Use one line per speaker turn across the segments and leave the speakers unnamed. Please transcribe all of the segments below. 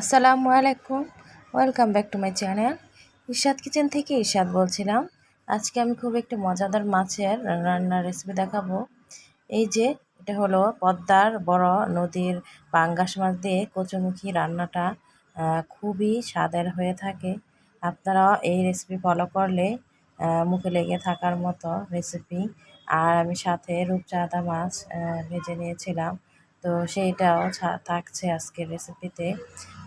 আসসালামু আলাইকুম। Welcome back to my channel Irshad kitchen থেকে ইরশাদ বলছিলাম। আজকে আমি খুব একটি মজাদার মাছের রান্নার রেসিপি দেখাবো। এই যে, এটা হলো পদ্মার বড় নদীর পাঙ্গাস মাছ দিয়ে কচুমুখী রান্নাটা খুবই স্বাদের হয়ে থাকে। আপনারা এই রেসিপি ফলো করলে মুখে লেগে থাকার মতো রেসিপি আর আমি সাথে রূপচাঁদা মাছ ভেজে নিয়েছিলাম। তো সেইটাও থাকছে আজকের রেসিপিতে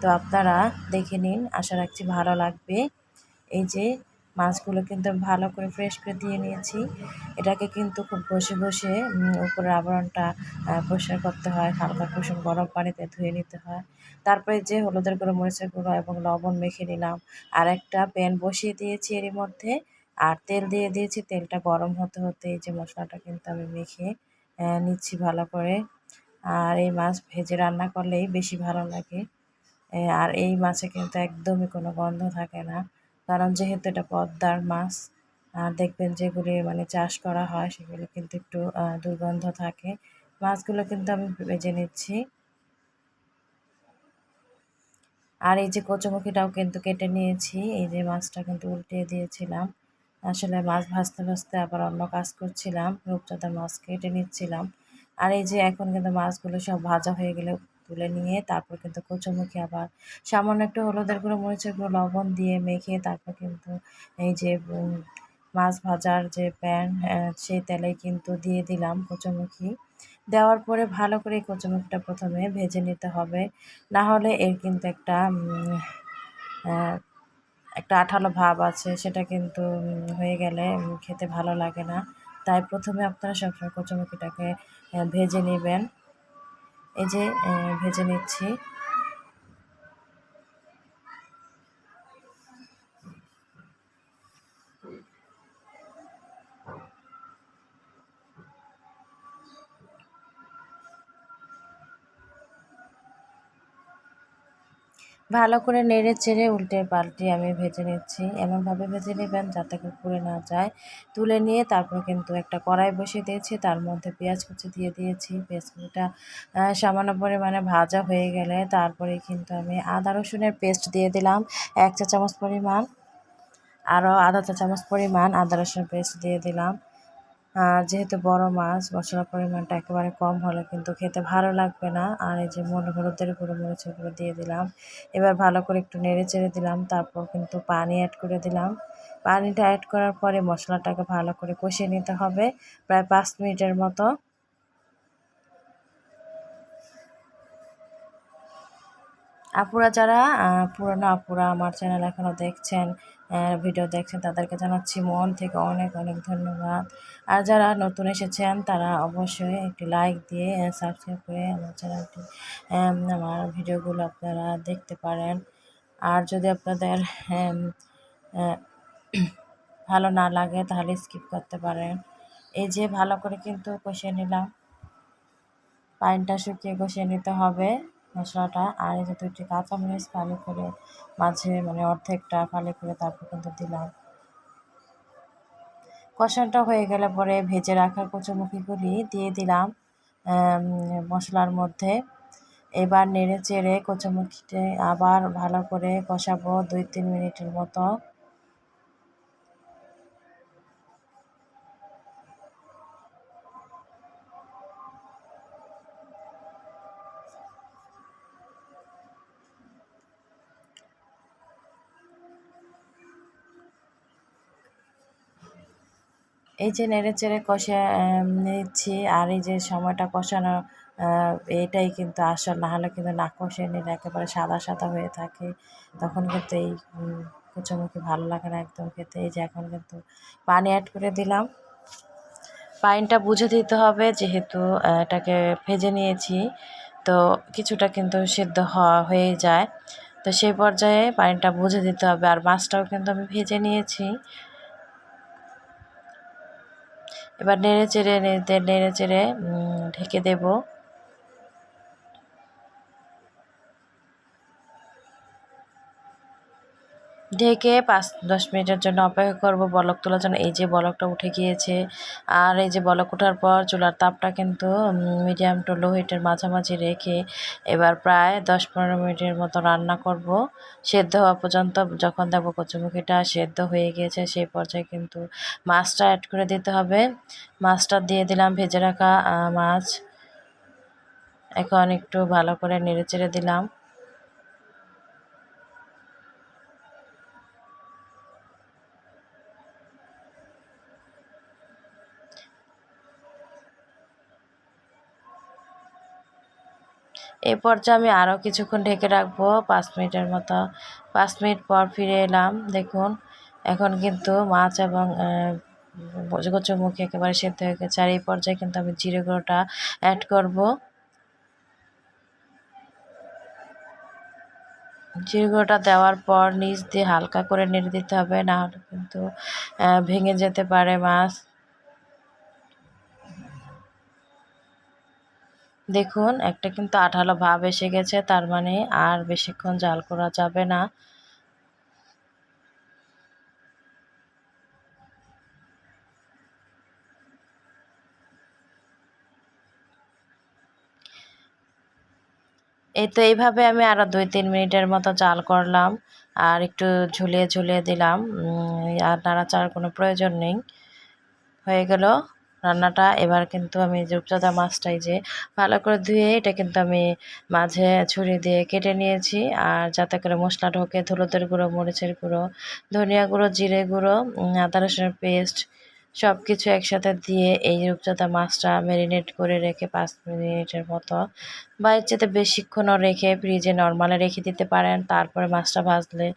তো আপনারা দেখে নিন, আশা রাখছি ভালো লাগবে। এই যে মাছগুলো কিন্তু ভালো করে ফ্রেশ করে দিয়ে নিয়েছি। এটাকে কিন্তু খুব বসে বসে উপরের আবরণটা পরিষ্কার করতে হয়, হালকা কুসুম গরম পানিতে ধুয়ে নিতে হয়। তারপরে যে হলুদের গুঁড়ো, মরিচের গুঁড়ো এবং লবণ মেখে নিলাম। আর একটা প্যান বসিয়ে দিয়েছি এরই মধ্যে। আর তেল দিয়ে দিয়েছি, তেলটা গরম হতে হতে এই যে মশলাটা কিন্তু আমি মেখে নিচ্ছি ভালো করে। আর এই মাছ ভেজে রান্না করলেই বেশি ভালো লাগে। আর এই মাছে কিন্তু একদমই কোনো গন্ধ থাকে না। কারণ যেহেতু এটা পদ্মার মাছ, আর দেখবেন যেগুলি মানে চাষ করা হয় সেগুলো কিন্তু একটু দুর্গন্ধ থাকে। মাছগুলো কিন্তু আমি ভেজে নিচ্ছি। আর এই যে কচুমুখিটাও কিন্তু কেটে নিয়েছি। এই যে মাছটা কিন্তু উল্টে দিয়েছিলাম। আসলে মাছ ভাজতে ভাজতে আবার অন্য কাজ করছিলাম। রূপচাঁদার মাছ কেটে নিচ্ছিলাম। আর এই যে এখন কিন্তু মাছগুলো সব ভাজা হয়ে গেলে তুলে নিয়ে তারপর কিন্তু কচুমুখি আবার সামান্য একটু হলুদের গুঁড়ো, মরিচের গুঁড়ো, লবণ দিয়ে মেখে তারপর কিন্তু এই যে মাছ ভাজার যে প্যান সেই তেলে কিন্তু দিয়ে দিলাম কচুমুখি। দেওয়ার পরে ভালো করে কচুমুখিটা প্রথমে ভেজে নিতে হবে। না হলে এর কিন্তু একটা একটা আঠালো ভাব আছে, সেটা কিন্তু হয়ে গেলে খেতে ভালো লাগে না। তাই প্রথমে আপনারা সবসময় কচুমুখিটাকে ভেজে নেবেন। এই যে ভেজে নিচ্ছি। ভালো করে নেড়ে চেড়ে উল্টে পাল্টে আমি ভেজে নিচ্ছি। এমনভাবে ভেজে নেবেন যাতে পুড়ে না যায়। তুলে নিয়ে তারপর কিন্তু একটা কড়াই বসিয়ে দিয়েছি। তার মধ্যে পেঁয়াজ কুচি দিয়ে দিয়েছি। পেঁয়াজ কুচিটা সামান্য পরিমাণে ভাজা হয়ে গেলে তারপরে কিন্তু আমি আদা রসুনের পেস্ট দিয়ে দিলাম। এক চা চামচ পরিমাণ। আরও আধা চা চামচ পরিমাণ আদা রসুনের পেস্ট দিয়ে দিলাম। আর যেহেতু বড় মাছ, মশলার পরিমাণটা একেবারে কম হলে, কিন্তু খেতে ভালো লাগবে না। আর এই যে মন হলুদের গুঁড়ো মরিচের গুঁড়ো দিয়ে দিলাম। এবার ভালো করে একটু নেড়ে চেড়ে দিলাম, তারপর কিন্তু পানি অ্যাড করে দিলাম। পানিটা অ্যাড করার পরে মশলাটাকে ভালো করে কষিয়ে নিতে হবে, প্রায় পাঁচ মিনিটের মতো। আপুরা যারা পুরনো আপুরা আমার চ্যানেল এখনও দেখছেন ভিডিও দেখছেন, তাদেরকে জানাচ্ছি মন থেকে অনেক অনেক ধন্যবাদ। আর যারা নতুন এসেছেন, তারা অবশ্যই একটি লাইক দিয়ে সাবস্ক্রাইব করে আমার চ্যানেলটি আমার ভিডিওগুলো আপনারা দেখতে পারেন। আর যদি আপনাদের ভালো না লাগে, তাহলে স্কিপ করতে পারেন। এই যে ভালো করে কিন্তু কষিয়ে নিলাম। পানিটা শুকিয়ে কষিয়ে নিতে হবে। মশলাটা আর এই যে দুইটি কাঁচামরিচ ফালি করে মাঝে মানে অর্ধেকটা ফালি করে তারপর কিন্তু দিলাম। কষানটা হয়ে গেলে পরে ভেজে রাখা কচুমুখিগুলি দিয়ে দিলাম মশলার মধ্যে। এবার নেড়ে চেড়ে কচুমুখিতে আবার ভালো করে কষাবো দুই তিন মিনিটের মতো। এই যে নেড়ে চেড়ে কষে নিচ্ছি। আর এই যে সময়টা কষানো এটাই কিন্তু আসল। না হলে কিন্তু না কষে নিলে একেবারে সাদা সাদা হয়ে থাকে। তখন কিন্তু এই কুচোমুখি ভালো লাগে না একদম খেতে। এই যে এখন কিন্তু পানি অ্যাড করে দিলাম। পানিটা বুঝে দিতে হবে যেহেতু এটাকে ভেজে নিয়েছি। তো কিছুটা কিন্তু সিদ্ধ হয়ে যায়। তো সেই পর্যায়ে পানিটা বুঝে দিতে হবে। আর মাছটাও কিন্তু আমি ভেজে নিয়েছি। এবার নেড়ে চেড়ে নেড়ে চেড়ে ঢেকে দেব। ঢেকে পাঁচ, দশ মিনিটের জন্য অপেক্ষা করব বলক তোলার জন্য। এই যে বলকটা উঠে গিয়েছে, আর এই যে বলক ওঠার পর চুলার তাপটা কিন্তু মিডিয়াম টু লো হিটের মাঝামাঝি রেখে এবার প্রায় দশ পনেরো মিনিটের মতো রান্না করব। সেদ্ধ হওয়া পর্যন্ত যখন দেখব কচুমুখিটা সেদ্ধ হয়ে গিয়েছে, সেই পর্যায়ে কিন্তু মাছটা অ্যাড করে দিতে হবে। মাছটা দিয়ে দিলাম, ভেজে রাখা মাছ। এখন একটু ভালো করে নেড়ে চেড়ে দিলাম। এই পর্যায়ে আমি আরও কিছুক্ষণ ঢেকে রাখব, পাঁচ মিনিটের মতো। পাঁচ মিনিট পর ফিরে এলাম। দেখুন, এখন কিন্তু মাছ এবং মুখে একেবারে সেদ্ধ হয়ে গেছে। আর এই পর্যায়ে কিন্তু আমি জিরে গুঁড়োটা অ্যাড করব। জিরে গুঁড়োটা দেওয়ার পর নিচ দিয়ে হালকা করে নেড়ে দিতে হবে। না হলে কিন্তু ভেঙে যেতে পারে মাছ। দেখুন, একটা কিন্তু আঠালো ভাব এসে গেছে, তার মানে আর বেশিক্ষণ জাল করা যাবে না। এই তো এইভাবে আমি আরও দুই তিন মিনিটের মতো জাল করলাম, আর একটু ঝুলিয়ে ঝুলিয়ে দিলাম। আর নাড়াচাড়ার কোনো প্রয়োজন নেই। হয়ে গেল। রান্নাটা। এবার কিন্তু আমি রূপচাঁদা মাছটাই যে ভালো করে ধুয়ে এটা কিন্তু আমি মাঝে ছুরি দিয়ে কেটে নিয়েছি। আর যাতে করে মশলা ঢোকে ধুলোতের গুঁড়ো, মরিচের গুঁড়ো, ধনিয়া গুঁড়ো, জিরে গুঁড়ো আদা রসুনের পেস্ট সব কিছু একসাথে দিয়ে এই রূপচাঁদা মাছটা ম্যারিনেট করে রেখে পাঁচ মিনিটের মতো বা এর চেয়ে বেশিক্ষণও রেখে ফ্রিজে নর্মালে রেখে দিতে পারেন। তারপরে মাছটা ভাজলে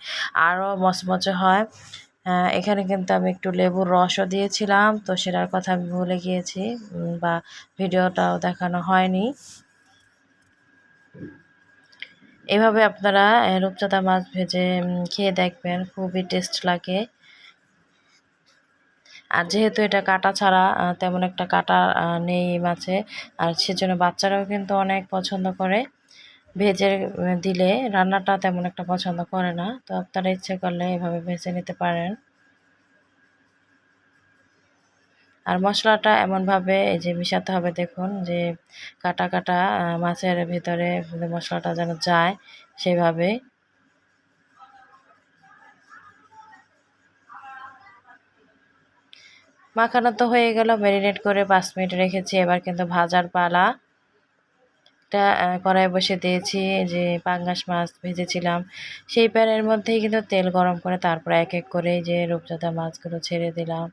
আরও মচমচে হয়। এখানে কিন্তু আমি একটু লেবুর রসও দিয়েছিলাম, তো সেটার কথা আমি ভুলে গিয়েছি বা ভিডিওটাও দেখানো হয়নি। এভাবে আপনারা রূপচাঁদা মাছ ভেজে খেয়ে দেখবেন, খুবই টেস্ট লাগে। আর যেহেতু এটা কাটা ছাড়া তেমন একটা কাটা নেই মাছে, আর সেজন্য বাচ্চারাও কিন্তু অনেক পছন্দ করে। ভেজে দিলে রান্নাটা তেমন একটা পছন্দ করে না। তো আপনারা ইচ্ছে করলে এভাবে ভেজে নিতে পারেন। আর মশলাটা এমনভাবে এই যে মিশাতে হবে, দেখুন যে কাটা কাটা মাছের ভিতরে মশলাটা যেন যায় সেভাবে। মাখানো তো হয়ে গেল ম্যারিনেট করে পাঁচ মিনিট রেখেছি। এবার কিন্তু ভাজার পালা। একটা কড়াই বসে দিয়েছি যে পাঙ্গাস মাছ ভেজেছিলাম। সেই প্যানের মধ্যেই কিন্তু তেল গরম করে তারপর এক এক করে যে রূপচাঁদা মাছগুলো ছেড়ে দিলাম।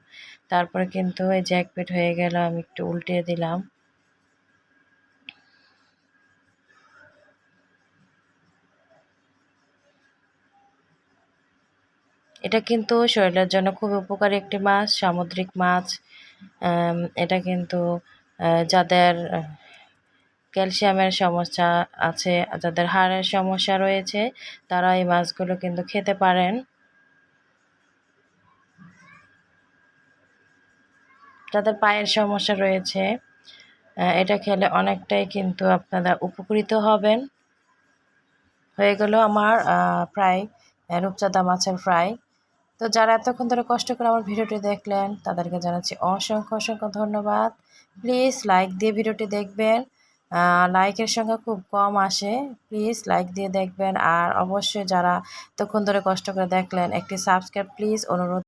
তারপরে কিন্তু এই এক হয়ে গেল, আমি একটু উল্টিয়ে দিলাম। এটা কিন্তু শরীরের জন্য খুব উপকারী একটি মাছ, সামুদ্রিক মাছ। এটা কিন্তু যাদের ক্যালসিয়ামের সমস্যা আছে, যাদের হাড়ের সমস্যা রয়েছে, তারা এই মাছগুলো কিন্তু খেতে পারেন। যাদের পায়ের সমস্যা রয়েছে এটা খেলে অনেকটাই কিন্তু আপনারা উপকৃত হবেন। হয়ে গেল আমার প্রায় রূপচাঁদা মাছের ফ্রাই। তো যারা এতক্ষণ ধরে কষ্ট করে আমার ভিডিওটি দেখলেন, তাদেরকে জানাচ্ছি অসংখ্য অসংখ্য ধন্যবাদ। প্লিজ লাইক দিয়ে ভিডিওটি দেখবেন। লাইকের সংখ্যা খুব কম আসে। প্লিজ লাইক দিয়ে দেখবেন। আর অবশ্যই যারা এতক্ষণ ধরে কষ্ট করে দেখলেন, একটি সাবস্ক্রাইব প্লিজ অনুরোধ